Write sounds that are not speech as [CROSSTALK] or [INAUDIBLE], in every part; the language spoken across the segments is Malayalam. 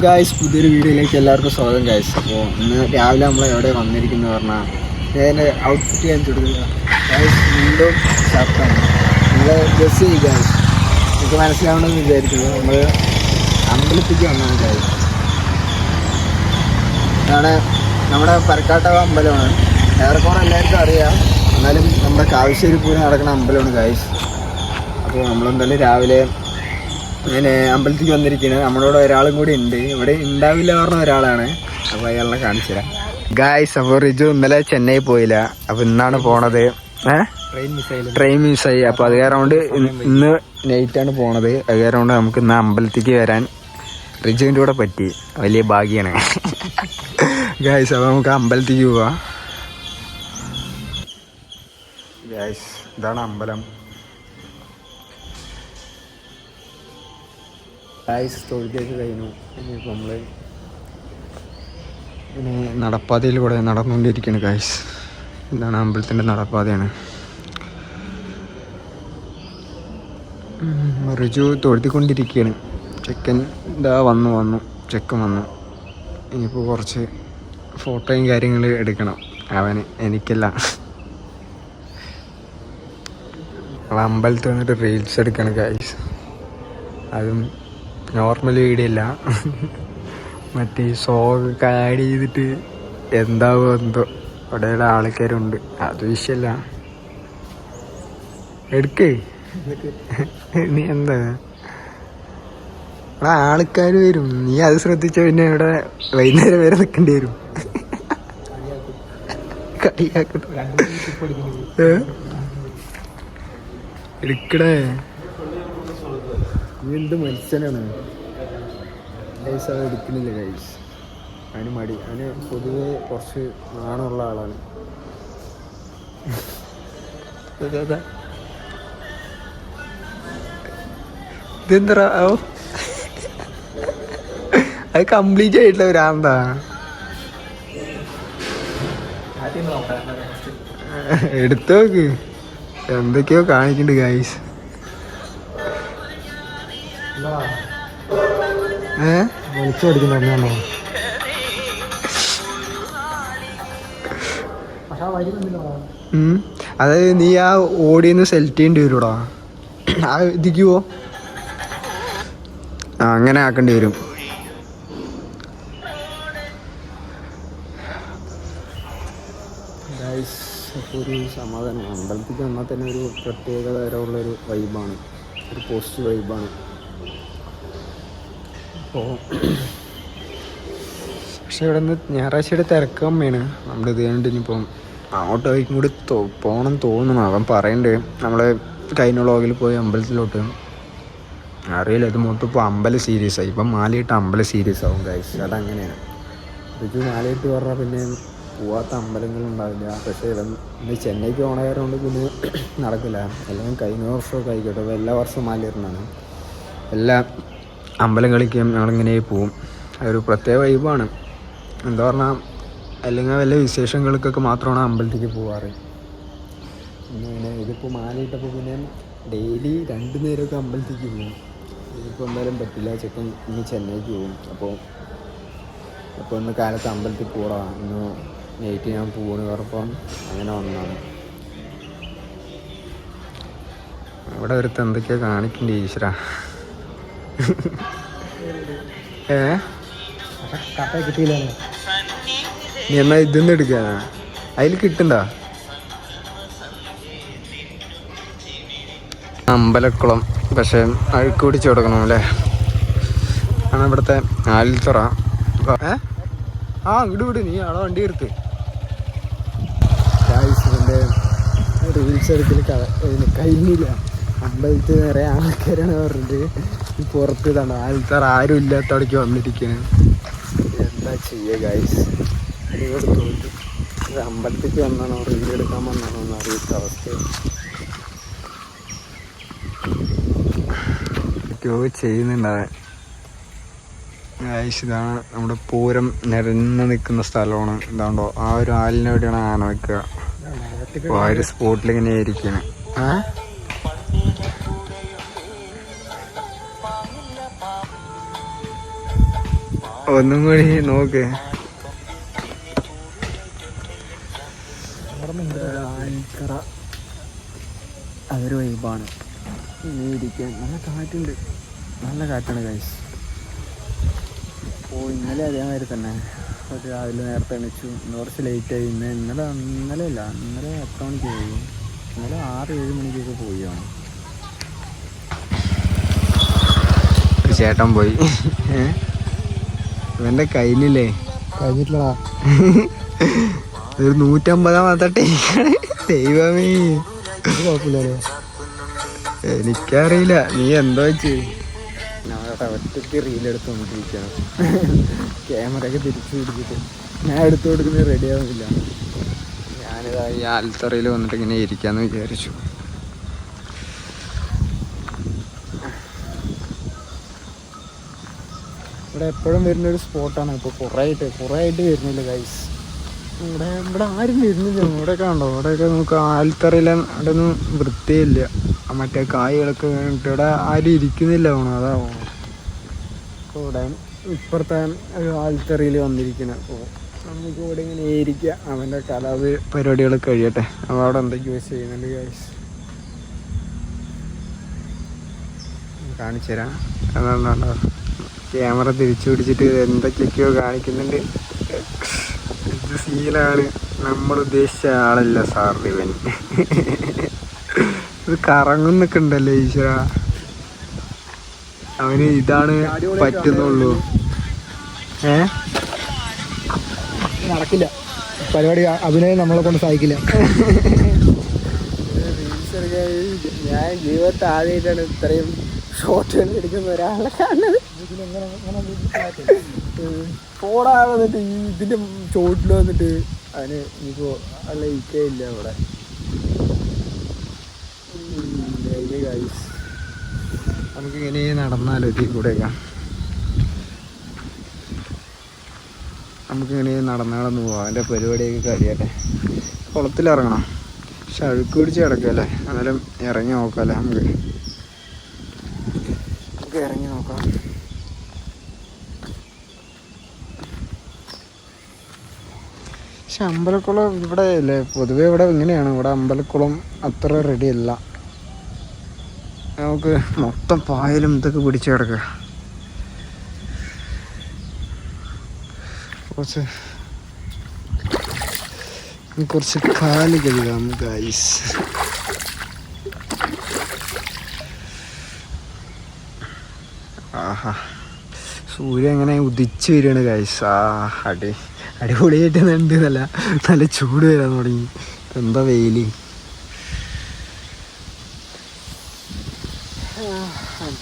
ഗായ്സ് പുതിയൊരു വീഡിയോയിലേക്ക് എല്ലാവർക്കും സ്വാഗതം ഗായ്സ് അപ്പോൾ ഇന്ന് രാവിലെ നമ്മൾ എവിടെ വന്നിരിക്കുന്നത് പറഞ്ഞാൽ ഞാൻ ഔട്ട്ഫിറ്റ് ചെയ്യാൻ കൊടുക്കുക ഗായ്സ് വീണ്ടും ഷർട്ടാണ് നമ്മൾ ഡ്രസ് ചെയ്യാം നിങ്ങൾക്ക് മനസ്സിലാവണമെന്ന് വിചാരിക്കുന്നു. നമ്മൾ അമ്പലത്തിലേക്ക് വന്നാണ് ഗായ്സ് അതാണ് നമ്മുടെ പരക്കാട്ട അമ്പലമാണ്. ഏറെക്കുറെ എല്ലാവർക്കും അറിയാം. എന്നാലും നമ്മുടെ കാവശ്ശേരി പൂരം നടക്കുന്ന അമ്പലമാണ് ഗായ്സ് അപ്പോൾ നമ്മളെന്തായാലും രാവിലെ ഞാൻ അമ്പലത്തിലേക്ക് വന്നിരിക്കുന്നത് നമ്മളോട് ഒരാളും കൂടി ഉണ്ട്. ഇവിടെ ഉണ്ടാവില്ല പറഞ്ഞ ഒരാളാണ്. അപ്പോൾ അയാളെ കാണിച്ചു തരാം. ഗായ്സ് അപ്പോൾ റിജു ഇന്നലെ ചെന്നൈ പോയില്ല. അപ്പോൾ ഇന്നാണ് പോണത്. ട്രെയിൻ മിസ്സായി അപ്പോൾ അത് കാരണം കൊണ്ട് ഇന്ന് ഇന്ന് നൈറ്റാണ് പോണത്. അത് കാരണം കൊണ്ട് നമുക്ക് ഇന്ന് അമ്പലത്തിലേക്ക് വരാൻ റിജുവിന്റെ കൂടെ പറ്റി. വലിയ ഭാഗ്യമാണ് ഗായ്സ് അപ്പോൾ നമുക്ക് അമ്പലത്തിലേക്ക് പോവാം. ഗായ്സ് ഇതാണ് അമ്പലം. ഗായ്സ് തൊഴുതേക്ക് കഴിഞ്ഞു. ഇനിയിപ്പോൾ നമ്മൾ ഇനി നടപ്പാതയിൽ കൂടെ നടന്നുകൊണ്ടിരിക്കുകയാണ് ഇതാണ് അമ്പലത്തിന്റെ നടപ്പാതയാണ്. റിജു തൊഴുതിക്കൊണ്ടിരിക്കുകയാണ്. ചെക്കൻ ഇതാ വന്നു വന്നു. ചെക്കൻ വന്നു. ഇനിയിപ്പോൾ കുറച്ച് ഫോട്ടോയും കാര്യങ്ങൾ എടുക്കണം. അവന് എനിക്കല്ല. അമ്പലത്തിൽ വന്നിട്ട് റീൽസ് എടുക്കണം ഗൈസ് അതും നോർമൽ വീഡിയോ അല്ല മറ്റേ സോങ് ആഡ് ചെയ്തിട്ട് എന്താവോ എന്തോ. അവിടെയുള്ള ആൾക്കാരുണ്ട്. അത് വിഷയമല്ല എടുക്കേ. നീ എന്താ? ആൾക്കാർ വരും. നീ അത് ശ്രദ്ധിച്ച പിന്നെ ഇവിടെ വൈകുന്നേരം വരെ നിൽക്കേണ്ടി വരും. കളിയാക്കുന്നു ഏ? എടുക്കടേ. നീ മനുഷ്യനാണ് ഗൈസ് അത് എടുക്കുന്നില്ല ഗൈസ് അതിന് മടി. അതിന് പൊതുവെ കുറച്ച് നാണമുള്ള ആളാണ്. ഇതെന്താ? അതെ. കംപ്ലീറ്റ് ആയിട്ടുള്ള ഒരാന്താ എടുത്തു നോക്ക്. എന്തൊക്കെയോ കാണിക്കുന്നുണ്ട് ഗൈസ് ഏ? വിളിച്ചു പഠിക്കുന്ന അതായത് നീ ആ ഓടിയെന്ന് സെലക്ട് ചെയ്യേണ്ടി വരൂടാ ആ ഇതിക്കുവോ പോ. ആ അങ്ങനെ ആക്കേണ്ടി വരും. ഒരു സമാധാനം. അമ്പലത്തിൽ വന്നാൽ തന്നെ ഒരു പ്രത്യേകതരമുള്ളൊരു വൈബാണ് ഒരു പോസ്റ്റ് വൈബാണ് അപ്പോൾ പക്ഷെ ഇവിടെ നിന്ന് ഞായറാഴ്ചയുടെ തിരക്കമ്മയാണ് നമ്മുടെ ഇത് കണ്ട് ഇനിയിപ്പം അങ്ങോട്ട് വഴിക്കും കൂടി പോകണം തോന്നുന്നു. അവൻ പറയണ്ടേ നമ്മളെ കഴിഞ്ഞ വ്ളോഗിൽ പോയി അമ്പലത്തിലോട്ട്. അറിയില്ല ഇത് മൊത്തം ഇപ്പോൾ അമ്പല സീരീസ് ആയി. ഇപ്പം മാലയിട്ട് അമ്പല സീരീസ് ആവും ഗൈസ് അതങ്ങനെയാണ്. ഇത് മാലയിട്ട് പറഞ്ഞാൽ പിന്നെ പോവാത്ത അമ്പലങ്ങളുണ്ടാവില്ല പക്ഷേ ഇന്ന് ചെന്നൈക്ക് പോണ കാരണം പിന്നെ നടക്കില്ല. എല്ലാം കഴിഞ്ഞ വർഷമൊക്കെ ആയിക്കോട്ടെ. എല്ലാ വർഷവും മാലയിരുന്നാണ് എല്ലാ അമ്പലങ്ങളിലേക്കും ഞങ്ങളിങ്ങനെ പോവും. അതൊരു പ്രത്യേക വൈബാണ് എന്താ പറഞ്ഞാൽ അല്ലെങ്കിൽ വല്ല വിശേഷങ്ങൾക്കൊക്കെ മാത്രമാണ് അമ്പലത്തിലേക്ക് പോവാറ്. പിന്നെ ഇതിപ്പോൾ മാലയിട്ടപ്പോൾ പിന്നെ ഡെയിലി രണ്ട് നേരമൊക്കെ അമ്പലത്തിലേക്ക് പോകും. ഇതിപ്പോൾ എന്തായാലും പറ്റില്ല. ചെക്കൻ ഇനി ചെന്നൈക്ക് പോകും. അപ്പോൾ അപ്പോൾ ഇന്ന് കാലത്ത് അമ്പലത്തിൽ പോടാ. ഇന്ന് നൈറ്റ് ഞാൻ പോകണ് പറഞ്ഞപ്പം അങ്ങനെ വന്നതാണ്. ഇവിടെ ഒരുത്ത് എന്തൊക്കെയാണ് കാണിക്കണ്ടേ ഈശ്വര. എന്നാ ഇതൊന്നും എടുക്കാനാ അതിൽ കിട്ടണ്ട? അമ്പലക്കുളം. പക്ഷെ അഴുക്ക് പിടിച്ചു കൊടുക്കണം അല്ലേ? ആണ് ഇവിടുത്തെ ആലിത്തുറ ഏ? ആ ഇട് വിട്. നീ അവിടെ വണ്ടി എടുത്ത്. റീൽസ് എടുക്കൽ കഴിഞ്ഞില്ല അമ്പലത്തിൽ നിറയെ ആൾക്കാരാണ് പറഞ്ഞിട്ട്. പുറത്ത് ഇതാണ്. ആൽത്തറ ആരും ഇല്ലാത്തവിടേക്ക് വന്നിരിക്കുകയാണ് എന്താ ചെയ്യുക ഗൈസ് ഇവിടെ തോന്നി ഇത് അമ്പലത്തേക്ക് വന്നാണോ റീൽ എടുക്കാൻ വന്നാണോ എന്ന് അറിയാത്ത അവസ്ഥ എന്തൊക്കെയോ ചെയ്യുന്നുണ്ടാവൻ ഗൈസ് ഇതാണ് നമ്മുടെ പൂരം നിരന്ന് നിൽക്കുന്ന സ്ഥലമാണ്. ഇതാണ്ടോ ആ ഒരു ആലിനെവിടെയാണ് ആന വെക്കുക. ആ ഒരു സ്പോട്ടിൽ ഇങ്ങനെ ഇരിക്കുന്നത് ആ? ഒന്നും കൂടി നോക്ക്. അതൊരു വൈബാണ് ഇരിക്കാൻ. നല്ല കാറ്റുണ്ട്. നല്ല കാറ്റാണ് ഗൈസ് ഓ ഇന്നലെ അതേമാതിരി തന്നെ. ഒരു രാവിലെ നേരത്തെ എണിച്ചു. ഇന്ന് കുറച്ച് ലേറ്റായി ഇന്ന് ഇന്നലെ ഇന്നലെ അല്ല ഇന്നലെ എത്ര മണിക്ക് പോയി. ഇന്നലെ ആറ് ഏഴ് മണിക്കൊക്കെ പോയാണ് ചേട്ടൻ പോയി. ഏ? ഇവന്റെ കയ്യിലില്ലേ? കഴിഞ്ഞിട്ടില്ലടാ. ഒരു നൂറ്റമ്പതാമത്തെ ടേക്കാണ് ദൈവമേ. കുഴപ്പമില്ലല്ലോ. എനിക്കറിയില്ല. നീ എന്തോ വെച്ച് ഒറ്റയ്ക്ക് റീലെടുത്ത് ക്യാമറ ഒക്കെ തിരിച്ചു പിടിച്ചിട്ട്. ഞാൻ എടുത്തു കൊടുക്കുന്നത് റെഡിയാവുന്നില്ല ഞാനിതാ ഈ ആൽത്തറയിൽ വന്നിട്ട് ഇങ്ങനെ ഇരിക്കാന്ന് വിചാരിച്ചു. ഇവിടെ എപ്പോഴും വരുന്ന ഒരു സ്പോട്ടാണ് ഇപ്പോൾ കുറേ ആയിട്ട് കുറേ ആയിട്ട് വരുന്നില്ല ഗൈസ് ഇവിടെ ഇവിടെ ആരും വരുന്നില്ല. ഇവിടെ കണ്ടോ? ഇവിടെയൊക്കെ നമുക്ക് ആൽത്തറയിൽ അവിടെ ഒന്നും വൃത്തിയില്ല മറ്റേ കായ്കളൊക്കെ വേണ്ടിട്ട് ഇവിടെ ആരും ഇരിക്കുന്നില്ല പോണോ അതാ അപ്പോൾ ഇവിടെ ഇപ്പുറത്തെ ആൽത്തറയിൽ വന്നിരിക്കുന്നത് അപ്പോൾ നമുക്ക് ഇവിടെ ഇങ്ങനെ ഇരിക്കുക അവന്റെ കലാപ പരിപാടികൾ കഴിയട്ടെ. അപ്പോൾ അവിടെ എന്തൊക്കെയോ ചെയ്യുന്നുണ്ട് ഗൈസ് കാണിച്ചു തരാം അതാണ് അതാണ്ടോ ക്യാമറ തിരിച്ചു പിടിച്ചിട്ട് എന്തൊക്കെയൊക്കെയോ കാണിക്കുന്നുണ്ട്. ഇത് സീനാണ് നമ്മൾ ഉദ്ദേശിച്ച ആളല്ല സാർ ഇവൻ. ഇത് കറങ്ങുന്നൊക്കെ ഉണ്ടല്ലേ ഈശ്വര? അവന് ഇതാണ് പറ്റുന്നുള്ളൂ. ഏ? നടക്കില്ല. പരിപാടി അഭിനയം നമ്മളെ കൊണ്ട് സഹായിക്കില്ല [LAUGHS] ഞാൻ ജീവിതത്തിൽ ആദ്യമായിട്ടാണ് ഇത്രയും ഷോട്ടുകൾ എടുക്കുന്ന ഒരാളെ കാണുന്നത്. പോടാ വന്നിട്ട് ഈ ഇതിന്റെ ചോട്ടിൽ വന്നിട്ട് അതിന് ഇനിയിപ്പോ അല്ല ഇല്ല അവിടെ. നമുക്ക് ഇങ്ങനെ നടന്നാലോ ഇതിൽ കൂടെയൊക്കെ നമുക്ക് ഇങ്ങനെ നടന്നാളൊന്ന് പോവാം. അതിന്റെ പരിപാടിയൊക്കെ കഴിയട്ടെ. കുളത്തിലിറങ്ങണം. പക്ഷെ അഴുക്ക് പിടിച്ച് കിടക്കല്ലേ. എന്നാലും ഇറങ്ങി നോക്കാമല്ലേ നമുക്ക്. നമുക്ക് ഇറങ്ങി നോക്കാം. പക്ഷെ അമ്പലക്കുളം ഇവിടെ അല്ലേ പൊതുവേ ഇവിടെ ഇങ്ങനെയാണ്. ഇവിടെ അമ്പലക്കുളം അത്ര റെഡി അല്ല. നമുക്ക് മൊത്തം പായലും ഇതൊക്കെ പിടിച്ചു കിടക്കുക. കുറച്ച് കുറച്ച് കാൽ കഴുകാം ഗൈസ് ആഹാ. സൂര്യൻ എങ്ങനെ ഉദിച്ചു വരികയാണ് ഗൈസ് ആ അടി അടിപൊളിയായിട്ട് ഉണ്ട് നല്ല നല്ല ചൂട് വരാൻ തുടങ്ങി. എന്താ വെയിൽ?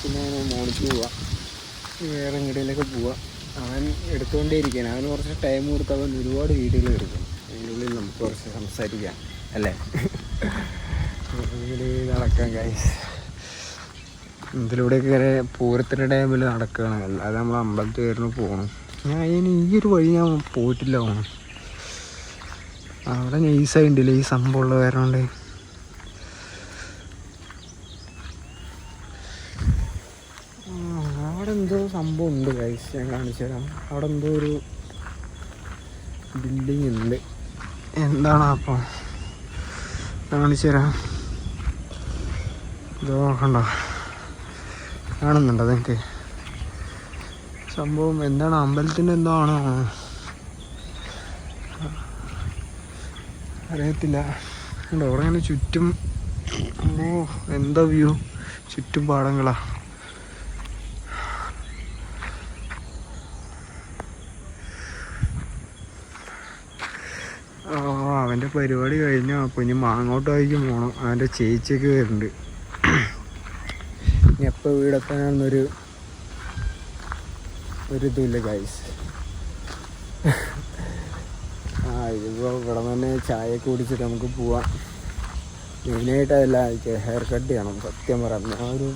പിന്നെ മോളിക്ക് പോവാം. വേറെ എങ്ങോട്ടേലൊക്കെ പോവാം. അവൻ എടുത്തുകൊണ്ടേ ഇരിക്കാൻ അവന് കുറച്ച് ടൈം കൊടുത്ത് അവൻ ഒരുപാട് വീഡിയോകൾ എടുക്കും. അതിന്റെ ഉള്ളിൽ നമുക്ക് കുറച്ച് സംസാരിക്കാം. അല്ലേ? [LAUGHS] നടക്കാം ഗൈസ് ഇതിലൂടെയൊക്കെ ഇങ്ങനെ പൂരത്തിന്റെ ടൈമിൽ നടക്കുകയാണ് അല്ലാതെ നമ്മൾ അമ്പലത്തിൽ വരുന്നു പോകണം ഞാൻ ഇനി ഈ ഒരു വഴി ഞാൻ പോയിട്ടില്ല പോകണം അവിടെ നൈസായിട്ടില്ല ഈ സംഭവമുള്ള കാരണം അവിടെ എന്തോ സംഭവം ഉണ്ട് ഗൈസ് ഞാൻ കാണിച്ചു തരാം. അവിടെ എന്തോ ഒരു ബിൽഡിംഗ് ഉണ്ട്. എന്താണ് അപ്പം? കാണിച്ചു തരാം. ഇത് നോക്കണ്ട കാണുന്നുണ്ടോ നിങ്ങൾക്ക് സംഭവം എന്താണ്? അമ്പലത്തിന്റെ എന്തോ ആണോ? അറിയത്തില്ല. അവിടെ അങ്ങനെ ചുറ്റും ഓ എന്താ വ്യൂ? ചുറ്റും പാടങ്ങളാ. അവന്റെ പരിപാടി കഴിഞ്ഞു. അപ്പോൾ ഇനി മാങ്ങോട്ട് വായിക്കും പോകണം അവന്റെ ചേച്ചിയൊക്കെ വരുന്നുണ്ട്. ഇനി എപ്പോൾ വീടെത്താനാണെന്നൊരു ഒരു ഇതുമില്ല ഗൈസ് ആ ഇതിപ്പോൾ ഇവിടെ തന്നെ ചായ കുടിച്ചിട്ട് നമുക്ക് പോവാം. മെയിനായിട്ട് അതല്ല ഹെയർ കട്ട് ചെയ്യണം സത്യം പറയാം. ഞാൻ ഒരു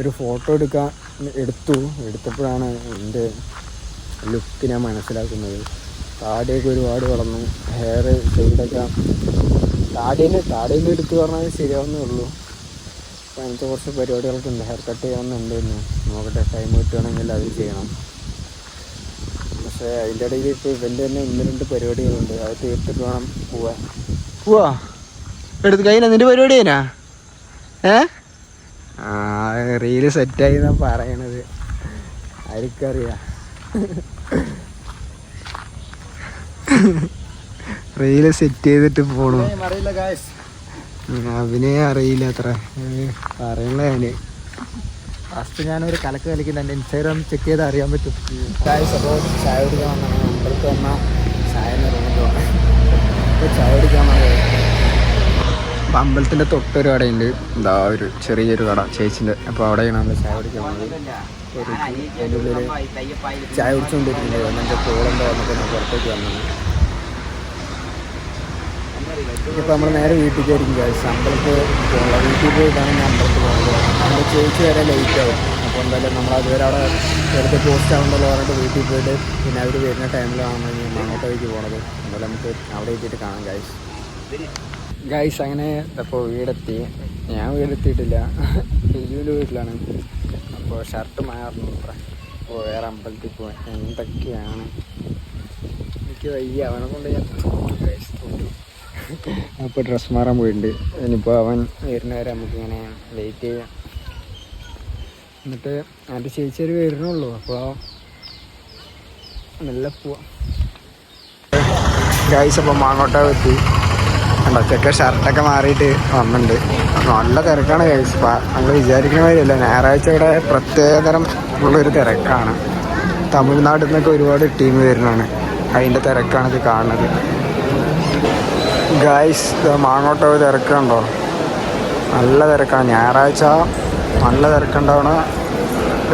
ഒരു ഫോട്ടോ എടുക്കാൻ എടുത്തു. എടുത്തപ്പോഴാണ് എന്റെ ലുക്ക് ഞാൻ മനസ്സിലാക്കുന്നത്. താടിയൊക്കെ ഒരുപാട് വളർന്നു. ഹെയർ ചെയ്തൊക്കെ താടിയിൽ താടിയിൽ എടുത്തു പറഞ്ഞാൽ ശരിയാവുന്നേ ഉള്ളൂ. അപ്പോൾ അങ്ങനത്തെ കുറച്ച് പരിപാടികളൊക്കെ ഉണ്ട് ഹെയർ കട്ട് ചെയ്യണമെന്നുണ്ടായിരുന്നു നോക്കട്ടെ ടൈം കിട്ടുകയാണെങ്കിൽ അത് ചെയ്യണം. പക്ഷേ അതിന്റെ ഇടയിൽ ഇപ്പോൾ ഇവന്റെ തന്നെ ഒന്ന് രണ്ട് പരിപാടികളുണ്ട്. അത് തീർത്തിട്ട് വേണം പോവാൻ പോവാ? എടുത്ത് കഴിഞ്ഞാൽ നിന്റെ പരിപാടി കഴിഞ്ഞാ? ഏ? ആ റീൽ സെറ്റായി എന്നാണ് പറയണത്. ആർക്കറിയാം? റീൽ [LAUGHS] സെറ്റ് ചെയ്തിട്ട് പോണു. അറിയില്ല ഗായ്സ് അവനെ അറിയില്ല അത്ര പറയണ ഞാൻ. ഫസ്റ്റ് ഞാനൊരു കലക്ക് കളിക്കുന്ന എന്റെ ഇൻസ്റ്റാഗ്രാം ചെക്ക് ചെയ്ത് അറിയാൻ പറ്റും. അപ്പോൾ ചായ കുടിക്കാൻ വന്നാണ് അമ്പലത്തിൽ വന്നാൽ ചായ അപ്പോൾ ചായ കുടിക്കാൻ വന്നത്. അമ്പലത്തിന്റെ തൊട്ടൊരു കടയുണ്ട്. എന്താ ഒരു ചെറിയൊരു കട. ചേച്ചിന്റെ അപ്പോൾ അവിടെയാണ് നമ്മൾ ചായ കുടിക്കാൻ വന്നത്. ചായ കുടിച്ചുകൊണ്ടിരിക്കുന്നത് എന്റെ കോളെന്താ ഞാൻ പുറത്തേക്ക് വന്നത് ഇപ്പോൾ നമ്മൾ നേരെ വീട്ടിലേക്ക് ആയിരിക്കും ഗായ്സ് അമ്പലത്തിൽ പോകണം വീട്ടിൽ പോയിട്ടാണ് ഞാൻ അമ്പലത്തിൽ പോകുന്നത് നമ്മൾ ചേച്ചി വരെ ലേറ്റ് ആവും. അപ്പോൾ എന്തായാലും നമ്മൾ അതുവരെ അവിടെ വെറുതെ പോസ്റ്റ് ആവുന്നല്ലോ പറഞ്ഞിട്ട് വീട്ടിൽ പോയിട്ട് പിന്നെ അവർ വരുന്ന ടൈമിലാണ് ഞാൻ മങ്ങോട്ടേക്ക് പോണത്. എന്തായാലും നമുക്ക് അവിടെ എത്തിയിട്ട് കാണാം ഗൈസ് ഗൈസ് അങ്ങനെ അപ്പോൾ വീടെത്തി. ഞാൻ വീടെത്തിയിട്ടില്ല. ലിജുവിന്റെ വീട്ടിലാണ്. അപ്പോൾ ഷർട്ട് മാറുന്നു അപ്പോൾ വേറെ അമ്പലത്തിൽ പോകാൻ എന്തൊക്കെയാണ്? എനിക്ക് വയ്യ. അവനെ കൊണ്ട് ഞാൻ ഗൈസ് അപ്പോൾ ഡ്രസ്സ് മാറാൻ പോയിട്ടുണ്ട്. ഇനിയിപ്പോൾ അവൻ വരുന്നവരെ നമുക്കിങ്ങനെ വെയിറ്റ് ചെയ്യാം. എന്നിട്ട് എന്റെ ചേച്ചി ഒരു വരുന്നുള്ളൂ. അപ്പോൾ നല്ല പോവാം. ഗൈസ് അപ്പോൾ മാങ്ങോട്ട എത്തി. കണ്ടോ ചെക്ക ഷർട്ടൊക്കെ മാറിയിട്ട് വന്നിട്ടുണ്ട്. നല്ല തിരക്കാണ് ഗൈസ് നമ്മൾ വിചാരിക്കുന്ന മാതിരിയല്ല. ഞായറാഴ്ച ഇവിടെ പ്രത്യേകതരം ഉള്ളൊരു തിരക്കാണ്. തമിഴ്നാട്ടിൽ നിന്നൊക്കെ ഒരുപാട് ടീം വരുന്നതാണ്. അതിന്റെ ഇത് കാണുന്നത്. ഗായ്സ് മാങ്ങോട്ടോ തിരക്കുണ്ടോ? നല്ല തിരക്കാണ് ഞായറാഴ്ച നല്ല തിരക്കുണ്ടാവണ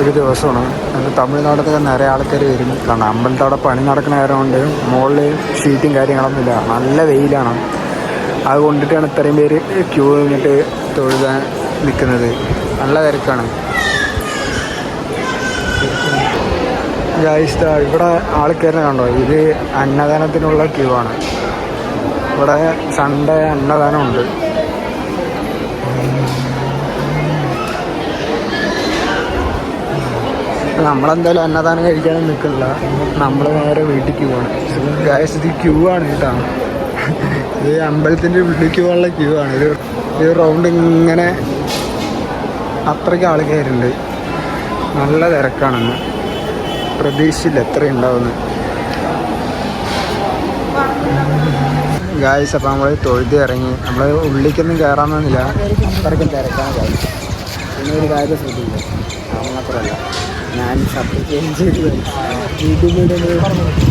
ഒരു ദിവസമാണ്. അത് തമിഴ്നാട്ടിൽ നിറയെ ആൾക്കാർ വരും. കാരണം അമ്പലത്തോടെ പണി നടക്കുന്ന കാര്യമുണ്ട് മുകളിൽ ഷീറ്റും കാര്യങ്ങളൊന്നും ഇല്ല നല്ല വെയിലാണ്. അത് കൊണ്ടിട്ടാണ് ഇത്രയും പേര് ക്യൂ നിന്നിട്ട് തൊഴുതാൻ നിൽക്കുന്നത് നല്ല തിരക്കാണ്. ഗായ്സ് ഇവിടെ ആൾക്കാരെ കണ്ടോ? ഇത് അന്നദാനത്തിനുള്ള ക്യൂ ആണ്. ഇവിടെ സൺഡേ അന്നദാനമുണ്ട് നമ്മളെന്തായാലും അന്നദാനം കഴിക്കാനും നിൽക്കില്ല നമ്മൾ നേരെ വീട്ടിലേക്ക് പോകണം ഗായസ് ക്യൂ ആണ് കേട്ടോ. ഇത് അമ്പലത്തിന്റെ ഉള്ളിലേക്ക് പോകാനുള്ള ക്യൂ ആണ്. ഇത് ഈ റൗണ്ട് ഇങ്ങനെ അത്രയ്ക്ക് ആൾക്കാരുണ്ട് നല്ല തിരക്കാണെന്ന് പ്രതീക്ഷിച്ചില്ല എത്ര ഗായ്സ് അപ്പോൾ നമ്മൾ തൊഴുതി ഇറങ്ങി. നമ്മൾ ഉള്ളിലേക്കൊന്നും കയറാമെന്നില്ല അത്രയ്ക്കും തിരക്കാണ് ഗായ്സ് പിന്നെ ഒരു കാര്യം ശ്രദ്ധിക്കുക. അത് മാത്രമല്ല. ഞാൻ ഷർട്ട് ചെയ്ത് വീട്ടിൽ പോയിട്ട്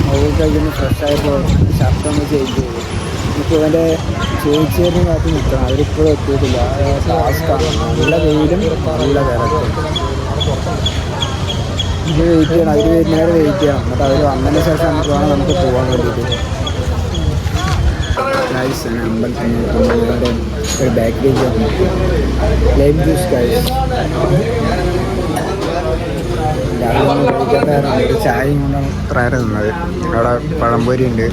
അവൾ കഴിക്കുന്ന ഫ്രഷ് ആയപ്പോൾ ഷർട്ട് ഒന്ന് ചേഞ്ച് ചെയ്തു. ഇപ്പോൾ ഇവന്റെ ചേച്ചിയുടെ കാത്ത് നിൽക്കണം. അവരിപ്പോഴും എത്തിയിട്ടില്ല. ടാസ്ക്കാണ് നല്ല വെയിലും നല്ല തിരക്കും. ഇത് വെയിറ്റ് ചെയ്യണം. അവർ വരുന്നവരെ വെയിറ്റ് ചെയ്യണം. എന്നിട്ട് അവർ വന്നതിന് ശേഷം നമുക്ക് വേണം നമുക്ക് പോകാൻ വേണ്ടിയിട്ട്. ഗൈസ് അമ്പലത്തിൽ ഒരു ബാക്കിലേക്ക് ലൈം ജ്യൂസ് ഗൈസ് ചായയും കൊണ്ടാണ് ഇത്ര നേരം നിന്നത് അവിടെ പഴംപൊരി ഉണ്ട്.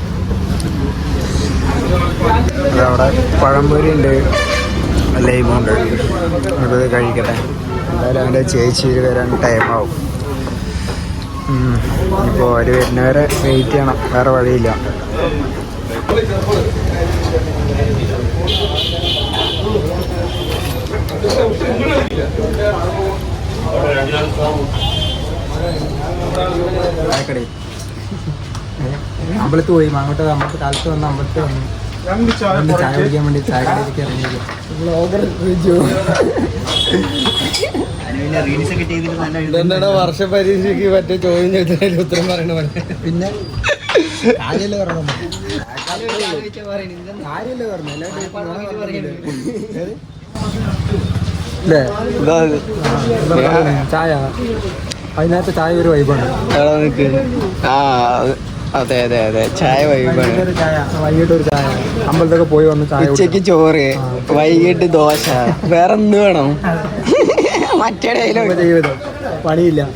അവിടെ പഴംപൊരി ഉണ്ട്. ലൈമുണ്ട് ഉണ്ട്. നമുക്കത് കഴിക്കട്ടെ. എന്തായാലും അവന്റെ ചേച്ചി വരാൻ ടൈമാവും ഇപ്പോൾ അവർ വരുന്നവരെ വെയിറ്റ് ചെയ്യണം. വേറെ വഴിയില്ല. അമ്പലത്ത് പോയി. അങ്ങോട്ട് അമ്പലത്തിൽ കാലത്ത് വന്ന് അമ്പലത്തിൽ വന്നു. ചായ കുടിക്കാൻ വേണ്ടി ചായക്കടയിലേക്ക് ഇറങ്ങിയത് ബ്ലോഗർ ഇതെന്താ വർഷ പരീക്ഷയ്ക്ക് മറ്റേ ചോദ്യം ചോദിച്ചാൽ ഉത്തരം പറയണ പോലെ. പിന്നെ പറഞ്ഞു പറഞ്ഞു ചായ. അതിനകത്ത് ചായ ഒരു വൈബാണ് ആ അതെ അതെ അതെ. ചായ ചായ. വൈകിട്ട് ഒരു ചായ. അമ്പലത്തൊക്കെ പോയി വന്ന് ചായ ഉച്ചയ്ക്ക് ചോറ് വൈകിട്ട് ദോശ. വേറെ എന്ത് വേണം? മറ്റേ ജീവിതം. പണിയില്ല.